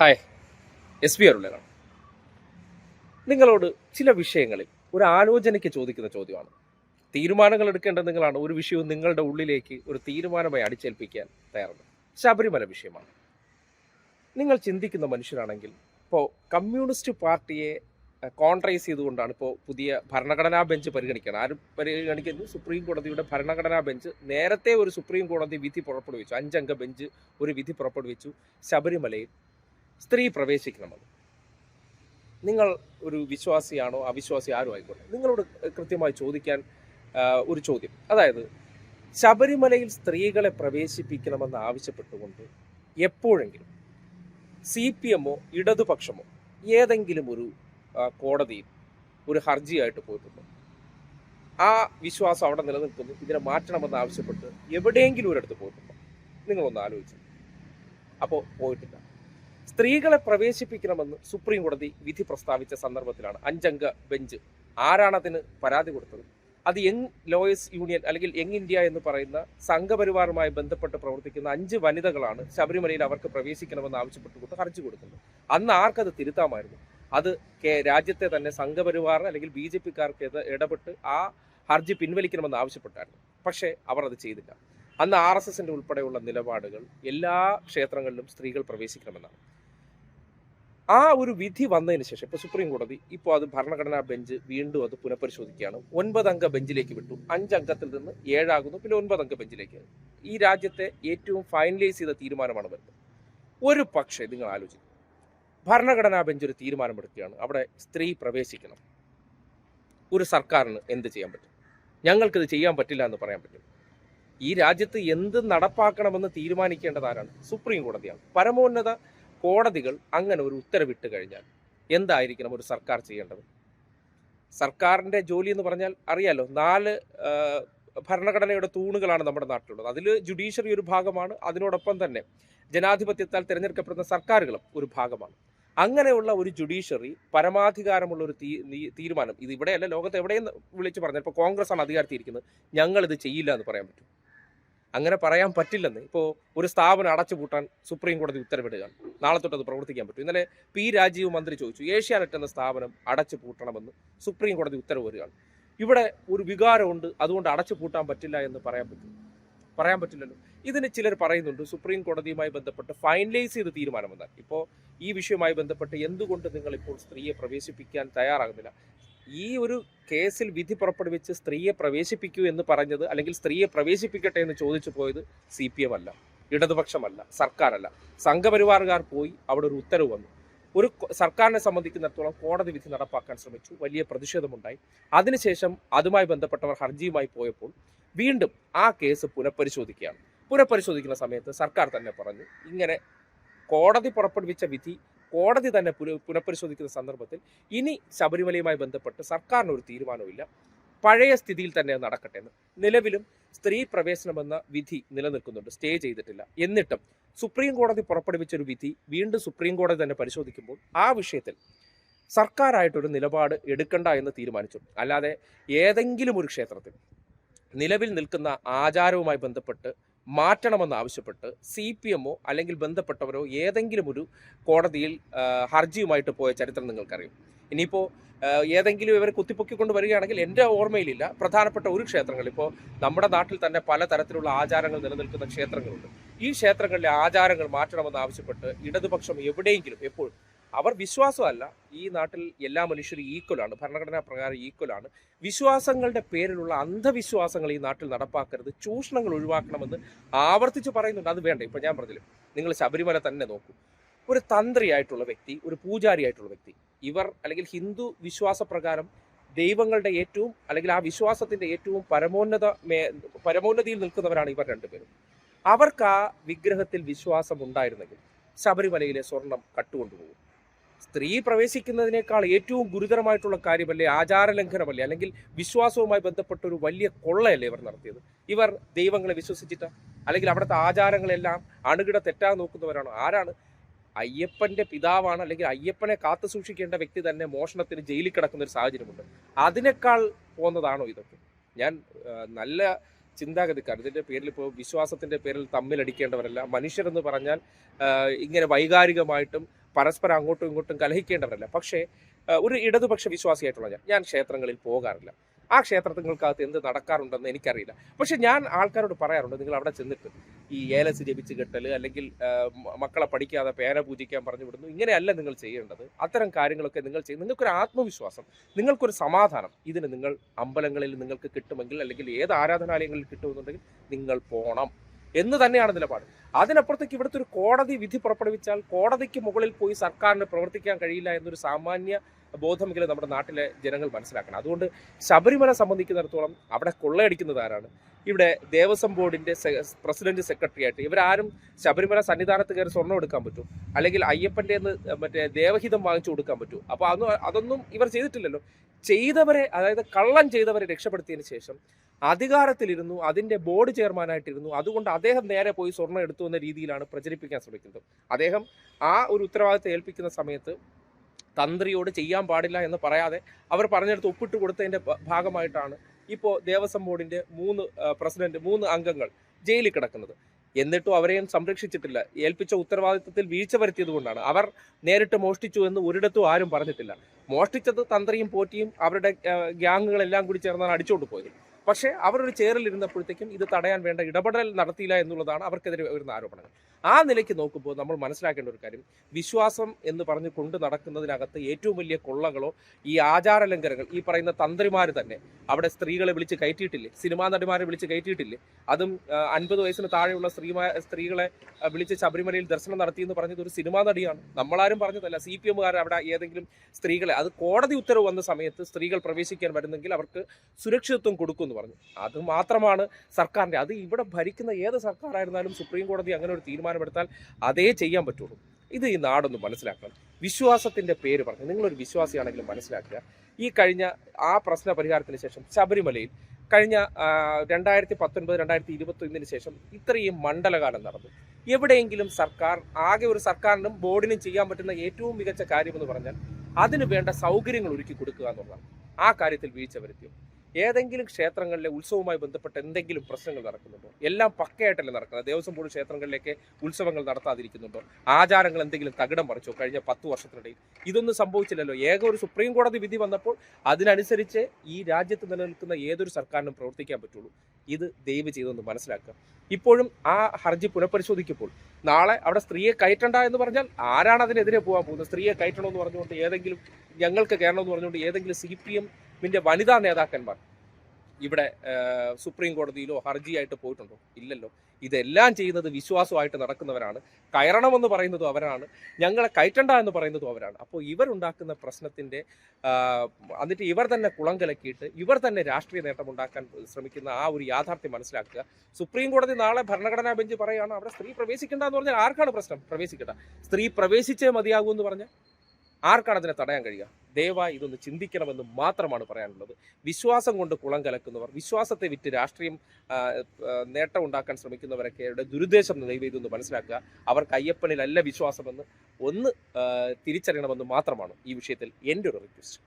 Hi. S B അരുളാണ് നിങ്ങളോട് ചില വിഷയങ്ങളിൽ ഒരു ആലോചനയ്ക്ക് ചോദിക്കുന്ന ചോദ്യമാണ്. തീരുമാനങ്ങൾ എടുക്കേണ്ടത് നിങ്ങളാണ്. ഒരു വിഷയവും നിങ്ങളുടെ ഉള്ളിലേക്ക് ഒരു തീരുമാനമായി അടിച്ചേൽപ്പിക്കാൻ തയ്യാറുണ്ട് ശബരിമല വിഷയമാണ്. നിങ്ങൾ ചിന്തിക്കുന്ന മനുഷ്യരാണെങ്കിൽ ഇപ്പോൾ കമ്മ്യൂണിസ്റ്റ് പാർട്ടിയെ കോൺട്രൈസ് ചെയ്തുകൊണ്ടാണ് ഇപ്പോൾ പുതിയ ഭരണഘടനാ ബെഞ്ച് പരിഗണിക്കണം ആരും പരിഗണിക്കുന്നു സുപ്രീം കോടതിയുടെ ഭരണഘടനാ ബെഞ്ച് നേരത്തെ ഒരു സുപ്രീം കോടതി വിധി പുറപ്പെടുവിച്ചു. അഞ്ചംഗ ബെഞ്ച് ഒരു വിധി പുറപ്പെടുവിച്ചു ശബരിമലയിൽ. സ്ത്രീ പ്രവേശിക്കണമെന്ന് നിങ്ങൾ ഒരു വിശ്വാസിയാണോ അവിശ്വാസി ആരും ആയിക്കോട്ടെ നിങ്ങളോട് കൃത്യമായി ചോദിക്കാൻ ഒരു ചോദ്യം. അതായത് ശബരിമലയിൽ സ്ത്രീകളെ പ്രവേശിപ്പിക്കണമെന്ന് ആവശ്യപ്പെട്ടുകൊണ്ട് എപ്പോഴെങ്കിലും സി പി എമ്മോ ഇടതുപക്ഷമോ ഏതെങ്കിലും ഒരു കോടതിയിൽ ഒരു ഹർജിയായിട്ട് പോയിട്ടുണ്ടോ. ആ വിശ്വാസം അവിടെ നിലനിൽക്കുന്നു ഇതിനെ മാറ്റണമെന്ന് ആവശ്യപ്പെട്ട് എവിടെയെങ്കിലും ഒരിടത്ത് പോയിട്ടുണ്ടോ. നിങ്ങളൊന്ന് ആലോചിച്ചു അപ്പോൾ പോയിട്ടില്ല. സ്ത്രീകളെ പ്രവേശിപ്പിക്കണമെന്ന് സുപ്രീം കോടതി വിധി പ്രസ്താവിച്ച സന്ദർഭത്തിലാണ്. അഞ്ചംഗ ബെഞ്ച്. ആരാണ് അതിന് പരാതി കൊടുത്തത്? അത് യങ് ലോയേഴ്സ് യൂണിയൻ അല്ലെങ്കിൽ യങ് ഇന്ത്യ എന്ന് പറയുന്ന സംഘപരിവാറുമായി ബന്ധപ്പെട്ട് പ്രവർത്തിക്കുന്ന അഞ്ച് വനിതകളാണ് ശബരിമലയിൽ അവർക്ക് പ്രവേശിക്കണമെന്ന് ആവശ്യപ്പെട്ടുകൊണ്ട് ഹർജി കൊടുക്കുന്നത്. അന്ന് ആർക്കത് തിരുത്താമായിരുന്നു? അത് രാജ്യത്തെ തന്നെ സംഘപരിവാർ അല്ലെങ്കിൽ ബി ജെ പിക്കാർക്ക് ഇടപെട്ട് ആ ഹർജി പിൻവലിക്കണമെന്ന് ആവശ്യപ്പെട്ടായിരുന്നു. പക്ഷേ അവർ അത് ചെയ്തില്ല. അന്ന് ആർ എസ് എസിന്റെ ഉൾപ്പെടെയുള്ള നിലപാടുകൾ എല്ലാ ക്ഷേത്രങ്ങളിലും സ്ത്രീകൾ പ്രവേശിക്കണമെന്നാണ്. ആ ഒരു വിധി വന്നതിന് ശേഷം ഇപ്പോൾ സുപ്രീം കോടതി ഇപ്പോൾ അത് ഭരണഘടനാ ബെഞ്ച് വീണ്ടും അത് പുനഃപരിശോധിക്കുകയാണ്. ഒൻപതംഗ ബെഞ്ചിലേക്ക് വിട്ടു. അഞ്ചംഗത്തിൽ നിന്ന് ഏഴാകുന്നു. പിന്നെ ഒൻപതംഗ ബെഞ്ചിലേക്ക്. ഈ രാജ്യത്തെ ഏറ്റവും ഫൈനലൈസ് ചെയ്ത തീരുമാനമാണ് വരുന്നത്. ഒരു പക്ഷേ നിങ്ങൾ ആലോചിക്കും. ഭരണഘടനാ ബെഞ്ച് ഒരു തീരുമാനമെടുക്കുകയാണ്. അവിടെ സ്ത്രീ പ്രവേശിക്കണം. ഒരു സർക്കാരിന് എന്ത് ചെയ്യാൻ പറ്റും? ഞങ്ങൾക്കിത് ചെയ്യാൻ പറ്റില്ല എന്ന് പറയാൻ പറ്റും. ഈ രാജ്യത്ത് എന്ത് നടപ്പാക്കണമെന്ന് തീരുമാനിക്കേണ്ടത് ആരാണ്? സുപ്രീം കോടതിയാണ്. പരമോന്നത കോടതികൾ അങ്ങനെ ഒരു ഉത്തരവിട്ട് കഴിഞ്ഞാൽ എന്തായിരിക്കണം ഒരു സർക്കാർ ചെയ്യേണ്ടത്? സർക്കാരിന്റെ ജോലി എന്ന് പറഞ്ഞാൽ അറിയാലോ നാല് ഭരണഘടനയുടെ തൂണുകളാണ് നമ്മുടെ നാട്ടിലുള്ളത്. അതിൽ ജുഡീഷ്യറി ഒരു ഭാഗമാണ് അതിനോടൊപ്പം തന്നെ ജനാധിപത്യത്താൽ തിരഞ്ഞെടുക്കപ്പെടുന്ന സർക്കാരുകളും ഒരു ഭാഗമാണ്. അങ്ങനെയുള്ള ഒരു ജുഡീഷ്യറി പരമാധികാരമുള്ള ഒരു തീരുമാനം. ഇത് ഇവിടെയല്ല ലോകത്ത് എവിടെയും വിളിച്ച് പറഞ്ഞാൽ ഇപ്പോൾ കോൺഗ്രസ് ആണ് അധികാരത്തിൽ ഇരിക്കുന്നത് ഞങ്ങൾ ഇത് ചെയ്യില്ല എന്ന് പറയാൻ പറ്റും. അങ്ങനെ പറയാൻ പറ്റില്ലെന്ന്. ഇപ്പോൾ ഒരു സ്ഥാപനം അടച്ചുപൂട്ടാൻ സുപ്രീം കോടതി ഉത്തരവിടുകയാണ് നാളെ തൊട്ട് അത് പ്രവർത്തിക്കാൻ പറ്റും. ഇന്നലെ പി രാജീവ് മന്ത്രി ചോദിച്ചു ഏഷ്യാനെറ്റ് എന്ന സ്ഥാപനം അടച്ചു പൂട്ടണമെന്ന് സുപ്രീം കോടതി ഉത്തരവ് വരികയാണ്. ഇവിടെ ഒരു വികാരമുണ്ട് അതുകൊണ്ട് അടച്ചു പൂട്ടാൻ പറ്റില്ല എന്ന് പറയാൻ പറ്റും. പറയാൻ പറ്റില്ലല്ലോ. ഇതിന് ചിലർ പറയുന്നുണ്ട് സുപ്രീം കോടതിയുമായി ബന്ധപ്പെട്ട് ഫൈനലൈസ് ചെയ്ത് തീരുമാനം വന്നാൽ ഇപ്പോൾ ഈ വിഷയവുമായി ബന്ധപ്പെട്ട് എന്തുകൊണ്ട് നിങ്ങൾ ഇപ്പോൾ സ്ത്രീയെ പ്രവേശിപ്പിക്കാൻ തയ്യാറാകുന്നില്ല? ഈ ഒരു കേസിൽ വിധി പുറപ്പെടുവിച്ച് സ്ത്രീയെ പ്രവേശിപ്പിക്കൂ എന്ന് പറഞ്ഞത് അല്ലെങ്കിൽ സ്ത്രീയെ പ്രവേശിപ്പിക്കട്ടെ എന്ന് ചോദിച്ചു പോയത് സി പി എം അല്ല ഇടതുപക്ഷമല്ല സർക്കാരല്ല. സംഘപരിവാറുകാർ പോയി അവിടെ ഒരു ഉത്തരവ് വന്നു. ഒരു സർക്കാരിനെ സംബന്ധിക്കുന്നിടത്തോളം കോടതി വിധി നടപ്പാക്കാൻ ശ്രമിച്ചു. വലിയ പ്രതിഷേധമുണ്ടായി. അതിനുശേഷം അതുമായി ബന്ധപ്പെട്ടവർ ഹർജിയുമായി പോയപ്പോൾ വീണ്ടും ആ കേസ് പുനഃപരിശോധിക്കുകയാണ്. പുനഃപരിശോധിക്കുന്ന സമയത്ത് സർക്കാർ തന്നെ പറഞ്ഞു ഇങ്ങനെ കോടതി പുറപ്പെടുവിച്ച വിധി കോടതി തന്നെ പുന പുനഃപരിശോധിക്കുന്ന സന്ദർഭത്തിൽ ഇനി ശബരിമലയുമായി ബന്ധപ്പെട്ട് സർക്കാരിന് ഒരു തീരുമാനമില്ല പഴയ സ്ഥിതിയിൽ തന്നെ നടക്കട്ടെ എന്ന്. നിലവിലും സ്ത്രീ പ്രവേശനമെന്ന വിധി നിലനിൽക്കുന്നുണ്ട്. സ്റ്റേ ചെയ്തിട്ടില്ല. എന്നിട്ടും സുപ്രീം കോടതി പുറപ്പെടുവിച്ച ഒരു വിധി വീണ്ടും സുപ്രീം കോടതി തന്നെ പരിശോധിക്കുമ്പോൾ ആ വിഷയത്തിൽ സർക്കാരായിട്ടൊരു നിലപാട് എടുക്കണ്ട എന്ന് തീരുമാനിച്ചു അല്ലാതെ ഏതെങ്കിലും ഒരു ക്ഷേത്രത്തിൽ നിലവിൽ നിൽക്കുന്ന ആചാരവുമായി ബന്ധപ്പെട്ട് മാറ്റണമെന്ന് ആവശ്യപ്പെട്ട് സി പി എമ്മോ അല്ലെങ്കിൽ ബന്ധപ്പെട്ടവരോ ഏതെങ്കിലും ഒരു കോടതിയിൽ ഹർജിയുമായിട്ട് പോയ ചരിത്രം നിങ്ങൾക്കറിയും. ഇനിയിപ്പോൾ ഏതെങ്കിലും ഇവരെ കുത്തിപ്പൊക്കിക്കൊണ്ട് വരികയാണെങ്കിൽ എന്റെ ഓർമ്മയിലില്ല. പ്രധാനപ്പെട്ട ഒരു ക്ഷേത്രങ്ങൾ ഇപ്പോൾ നമ്മുടെ നാട്ടിൽ തന്നെ പലതരത്തിലുള്ള ആചാരങ്ങൾ നിലനിൽക്കുന്ന ക്ഷേത്രങ്ങളുണ്ട്. ഈ ക്ഷേത്രങ്ങളിലെ ആചാരങ്ങൾ മാറ്റണമെന്ന് ആവശ്യപ്പെട്ട് ഇടതുപക്ഷം എവിടെയെങ്കിലും എപ്പോഴും അവർ വിശ്വാസമല്ല. ഈ നാട്ടിൽ എല്ലാ മനുഷ്യരും ഈക്വലാണ് ഭരണഘടനാ പ്രകാരം ഈക്വലാണ് വിശ്വാസങ്ങളുടെ പേരിലുള്ള അന്ധവിശ്വാസങ്ങൾ ഈ നാട്ടിൽ നടപ്പാക്കരുത്. ചൂഷണങ്ങൾ ഒഴിവാക്കണമെന്ന് ആവർത്തിച്ച് പറയുന്നുണ്ട്. അത് വേണ്ട. ഇപ്പം ഞാൻ പറഞ്ഞില്ല നിങ്ങൾ ശബരിമല തന്നെ നോക്കൂ. ഒരു തന്ത്രിയായിട്ടുള്ള വ്യക്തി ഒരു പൂജാരിയായിട്ടുള്ള വ്യക്തി ഇവർ അല്ലെങ്കിൽ ഹിന്ദു വിശ്വാസപ്രകാരം ദൈവങ്ങളുടെ ഏറ്റവും അല്ലെങ്കിൽ ആ വിശ്വാസത്തിന്റെ ഏറ്റവും പരമോന്നത പരമോന്നതിയിൽ നിൽക്കുന്നവരാണ് ഇവർ രണ്ടുപേരും. അവർക്ക് ആ വിഗ്രഹത്തിൽ വിശ്വാസം ഉണ്ടായിരുന്നെങ്കിൽ ശബരിമലയിലെ സ്വർണം കട്ടുകൊണ്ടുപോകും. സ്ത്രീ പ്രവേശിക്കുന്നതിനേക്കാൾ ഏറ്റവും ഗുരുതരമായിട്ടുള്ള കാര്യമല്ലേ? ആചാരലംഘനമല്ലേ? അല്ലെങ്കിൽ വിശ്വാസവുമായി ബന്ധപ്പെട്ട ഒരു വലിയ കൊള്ളയല്ലേ ഇവർ നടത്തിയത്? ഇവർ ദൈവങ്ങളെ വിശ്വസിച്ചിട്ട്? അല്ലെങ്കിൽ അവിടുത്തെ ആചാരങ്ങളെല്ലാം അണുകിട തെറ്റാൻ നോക്കുന്നവരാണോ? ആരാണ്? അയ്യപ്പന്റെ പിതാവാണ് അല്ലെങ്കിൽ അയ്യപ്പനെ കാത്തു സൂക്ഷിക്കേണ്ട വ്യക്തി തന്നെ മോഷണത്തിന് ജയിലിൽ കിടക്കുന്ന ഒരു സാഹചര്യമുണ്ട്. അതിനേക്കാൾ പോകുന്നതാണോ ഇതൊക്കെ? ഞാൻ നല്ല ചിന്താഗതിക്കാർ ഇതിന്റെ പേരിൽ ഇപ്പോൾ വിശ്വാസത്തിന്റെ പേരിൽ തമ്മിലടിക്കേണ്ടവരല്ല. മനുഷ്യരെന്ന് പറഞ്ഞാൽ ഇങ്ങനെ വൈകാരികമായിട്ടും പരസ്പരം അങ്ങോട്ടും ഇങ്ങോട്ടും കലഹിക്കേണ്ടവരല്ല. പക്ഷേ ഒരു ഇടതുപക്ഷ വിശ്വാസിയായിട്ടുള്ള ഞാൻ ഞാൻ ക്ഷേത്രങ്ങളിൽ പോകാറില്ല. ആ ക്ഷേത്രങ്ങൾക്കകത്ത് എന്ത് നടക്കാറുണ്ടെന്ന് എനിക്കറിയില്ല. പക്ഷെ ഞാൻ ആൾക്കാരോട് പറയാറുണ്ട് നിങ്ങൾ അവിടെ ചെന്നിട്ട് ഈ ഏലസ് ജപിച്ച് കെട്ടൽ അല്ലെങ്കിൽ മക്കളെ പഠിക്കാതെ പേര പൂജിക്കാൻ പറഞ്ഞു വിടുന്നു ഇങ്ങനെയല്ല നിങ്ങൾ ചെയ്യേണ്ടത്. അത്തരം കാര്യങ്ങളൊക്കെ നിങ്ങൾ ചെയ്യും നിങ്ങൾക്കൊരു ആത്മവിശ്വാസം നിങ്ങൾക്കൊരു സമാധാനം ഇതിന് നിങ്ങൾ അമ്പലങ്ങളിൽ നിങ്ങൾക്ക് കിട്ടുമെങ്കിൽ അല്ലെങ്കിൽ ഏത് ആരാധനാലയങ്ങളിൽ കിട്ടുമെന്നുണ്ടെങ്കിൽ നിങ്ങൾ പോകണം എന്ന് തന്നെയാണ് നിലപാട്. അതിനപ്പുറത്തേക്ക് ഇവിടുത്തെ ഒരു കോടതി വിധി പുറപ്പെടുവിച്ചാൽ കോടതിക്ക് മുകളിൽ പോയി സർക്കാരിന് പ്രവർത്തിക്കാൻ കഴിയില്ല എന്നൊരു സാമാന്യ ബോധമെങ്കിലും നമ്മുടെ നാട്ടിലെ ജനങ്ങൾ മനസ്സിലാക്കണം. അതുകൊണ്ട് ശബരിമല സംബന്ധിക്കുന്നിടത്തോളം അവിടെ കൊള്ളയടിക്കുന്നത് ആരാണ്? ഇവിടെ ദേവസ്വം ബോർഡിന്റെ പ്രസിഡന്റ് സെക്രട്ടറി ആയിട്ട് ഇവരാരും ശബരിമല സന്നിധാനത്ത് കയറി സ്വർണം എടുക്കാൻ പറ്റും. അല്ലെങ്കിൽ അയ്യപ്പന്റെ മറ്റേ ദേവഹിതം വാങ്ങിച്ചു കൊടുക്കാൻ പറ്റും. അപ്പൊ അതൊന്നും അതൊന്നും ഇവർ ചെയ്തിട്ടില്ലല്ലോ. ചെയ്തവരെ അതായത് കള്ളം ചെയ്തവരെ രക്ഷപ്പെടുത്തിയതിന് ശേഷം അധികാരത്തിലിരുന്നു അതിന്റെ ബോർഡ് ചെയർമാനായിട്ടിരുന്നു. അതുകൊണ്ട് അദ്ദേഹം നേരെ പോയി സ്വർണം എടുത്തു. എന്ന രീതിയിലാണ് പ്രചരിപ്പിക്കാൻ ശ്രമിക്കുന്നത്. അദ്ദേഹം ആ ഒരു ഉത്തരവാദിത്തം ഏൽപ്പിക്കുന്ന സമയത്ത് തന്ത്രിയോട് ചെയ്യാൻ പാടില്ല എന്ന് പറയാതെ അവർ പറഞ്ഞെടുത്ത് ഒപ്പിട്ട് കൊടുത്തതിന്റെ ഭാഗമായിട്ടാണ് ഇപ്പോൾ ദേവസ്വം ബോർഡിന്റെ മൂന്ന് പ്രസിഡന്റ് മൂന്ന് അംഗങ്ങൾ ജയിലിൽ കിടക്കുന്നത്. എന്നിട്ടും അവരെയും സംരക്ഷിച്ചിട്ടില്ല. ഏൽപ്പിച്ച ഉത്തരവാദിത്തത്തിൽ വീഴ്ച വരുത്തിയതുകൊണ്ടാണ് അവർ നേരിട്ട് മോഷ്ടിച്ചു എന്ന് ഒരിടത്തും ആരും പറഞ്ഞിട്ടില്ല. മോഷ്ടിച്ചത് തന്ത്രിയും പോറ്റിയും അവരുടെ ഗ്യാങ്ങുകളെല്ലാം കൂടി ചേർന്നാണ് അടിച്ചുകൊണ്ട് പോയത്. പക്ഷേ അവരൊരു ചെയറിലിരുന്നപ്പോഴത്തേക്കും ഇത് തടയാൻ വേണ്ട ഇടപെടൽ നടത്തിയില്ല എന്നുള്ളതാണ് അവർക്കെതിരെ വരുന്ന ആരോപണങ്ങൾ. ആ നിലയ്ക്ക് നോക്കുമ്പോൾ നമ്മൾ മനസ്സിലാക്കേണ്ട ഒരു കാര്യം. വിശ്വാസം എന്ന് പറഞ്ഞ് കൊണ്ട് നടക്കുന്നതിനകത്ത് ഏറ്റവും വലിയ കൊള്ളകളോ ഈ ആചാര ലംഘനങ്ങൾ ഈ പറയുന്ന തന്ത്രിമാർ തന്നെ. അവിടെ സ്ത്രീകളെ വിളിച്ച് കയറ്റിയിട്ടില്ലേ? സിനിമാ നടിമാരെ വിളിച്ച് കയറ്റിയിട്ടില്ലേ? അതും അൻപത് വയസ്സിന് താഴെയുള്ള സ്ത്രീമാ സ്ത്രീകളെ വിളിച്ച് ശബരിമലയിൽ ദർശനം നടത്തി എന്ന് പറഞ്ഞത് ഒരു സിനിമാ നടിയാണ്. നമ്മളാരും പറഞ്ഞതല്ല സി പി എമ്മുകാർ അവിടെ ഏതെങ്കിലും സ്ത്രീകളെ അത് കോടതി ഉത്തരവ് വന്ന സമയത്ത് സ്ത്രീകൾ പ്രവേശിക്കാൻ വരുന്നെങ്കിൽ അവർക്ക് സുരക്ഷിതത്വം കൊടുക്കുമെന്ന് പറഞ്ഞു. അത് മാത്രമാണ് സർക്കാരിന്റെ അത് ഇവിടെ ഭരിക്കുന്ന ഏത് സർക്കാരായിരുന്നാലും സുപ്രീം കോടതി അങ്ങനെ ഒരു തീരുമാനമെടുത്താൽ അതേ ചെയ്യാൻ പറ്റുള്ളൂ. ഇത് ഈ നാടൊന്ന് മനസ്സിലാക്കണം. വിശ്വാസത്തിന്റെ പേര് പറഞ്ഞു നിങ്ങളൊരു വിശ്വാസിയാണെങ്കിലും മനസ്സിലാക്കുക. ഈ കഴിഞ്ഞ ആ പ്രശ്ന പരിഹാരത്തിന് ശേഷം ശബരിമലയിൽ കഴിഞ്ഞ രണ്ടായിരത്തി പത്തൊൻപത് രണ്ടായിരത്തി ഇരുപത്തി ഒന്നിന് ശേഷം ഇത്രയും മണ്ഡലകാലം നടന്നു. എവിടെയെങ്കിലും സർക്കാർ ആകെ ഒരു സർക്കാരിനും ബോർഡിനും ചെയ്യാൻ പറ്റുന്ന ഏറ്റവും മികച്ച കാര്യമെന്ന് പറഞ്ഞാൽ അതിന് വേണ്ട സൗകര്യങ്ങൾ ഒരുക്കി കൊടുക്കുക എന്നുള്ളതാണ്. ആ കാര്യത്തിൽ വീഴ്ച വരുത്തിയോ? ഏതെങ്കിലും ക്ഷേത്രങ്ങളിലെ ഉത്സവവുമായി ബന്ധപ്പെട്ട എന്തെങ്കിലും പ്രശ്നങ്ങൾ നടക്കുന്നുണ്ടോ? എല്ലാം പക്കയായിട്ടല്ലേ നടക്കുന്നത്. ദേവസ്വം ബോർഡ് ക്ഷേത്രങ്ങളിലേക്ക് ഉത്സവങ്ങൾ നടത്താതിരിക്കുന്നുണ്ടോ? ആചാരങ്ങൾ എന്തെങ്കിലും തകിടം മറിച്ചോ കഴിഞ്ഞ പത്ത് വർഷത്തിനിടയിൽ? ഇതൊന്നും സംഭവിച്ചില്ലല്ലോ. ഏക ഒരു സുപ്രീം കോടതി വിധി വന്നപ്പോൾ അതിനനുസരിച്ച് ഈ രാജ്യത്ത് നിലനിൽക്കുന്ന ഏതൊരു സർക്കാരിനും പ്രവർത്തിക്കാൻ പറ്റുള്ളൂ. ഇത് ദയവ് ചെയ്തൊന്ന് മനസ്സിലാക്കുക. ഇപ്പോഴും ആ ഹർജി പുനഃപരിശോധിക്കുമ്പോൾ നാളെ അവിടെ സ്ത്രീയെ കയറ്റണ്ട എന്ന് പറഞ്ഞാൽ ആരാണ് അതിനെതിരെ പോകാൻ പോകുന്നത്? സ്ത്രീയെ കയറ്റണമെന്ന് പറഞ്ഞുകൊണ്ട് ഏതെങ്കിലും ഞങ്ങൾക്ക് കയറണമെന്ന് പറഞ്ഞുകൊണ്ട് ഏതെങ്കിലും സി പി എമ്മിന്റെ വനിതാ നേതാക്കന്മാർ ഇവിടെ സുപ്രീം കോടതിയിലോ ഹർജിയായിട്ട് പോയിട്ടുണ്ടോ? ഇല്ലല്ലോ. ഇതെല്ലാം ചെയ്യുന്നത് വിശ്വാസമായിട്ട് നടക്കുന്നവരാണ്. കയറണമെന്ന് പറയുന്നതും അവരാണ്. ഞങ്ങളെ കയറ്റണ്ട എന്ന് പറയുന്നതും അവരാണ്. അപ്പോൾ ഇവരുണ്ടാക്കുന്ന പ്രശ്നത്തിന്റെ എന്നിട്ട് ഇവർ തന്നെ കുളം കലക്കിയിട്ട് ഇവർ തന്നെ രാഷ്ട്രീയ നേട്ടമുണ്ടാക്കാൻ ശ്രമിക്കുന്ന ആ ഒരു യാഥാർത്ഥ്യം മനസ്സിലാക്കുക. സുപ്രീം കോടതി നാളെ ഭരണഘടനാ ബെഞ്ച് പറയുകയാണ് അവിടെ സ്ത്രീ പ്രവേശിക്കേണ്ട എന്ന് പറഞ്ഞാൽ ആർക്കാണ് പ്രശ്നം? പ്രവേശിക്കേണ്ട. സ്ത്രീ പ്രവേശിച്ചേ മതിയാകൂ എന്ന് പറഞ്ഞാൽ ആർക്കാണ് അതിനെ തടയാൻ കഴിയുക? ദയവായി ഇതൊന്ന് ചിന്തിക്കണമെന്ന് മാത്രമാണ് പറയാനുള്ളത്. വിശ്വാസം കൊണ്ട് കുളം കലക്കുന്നവർ വിശ്വാസത്തെ വിറ്റ് രാഷ്ട്രീയം നേട്ടം ഉണ്ടാക്കാൻ ശ്രമിക്കുന്നവരൊക്കെ ദുരുദ്ദേശം ദൈവം മനസ്സിലാക്കുക. അവർക്ക് അയ്യപ്പനിലല്ല വിശ്വാസമെന്ന് ഒന്ന് തിരിച്ചറിയണമെന്ന് മാത്രമാണ് ഈ വിഷയത്തിൽ എന്റെ ഒരു റിക്വസ്റ്റ്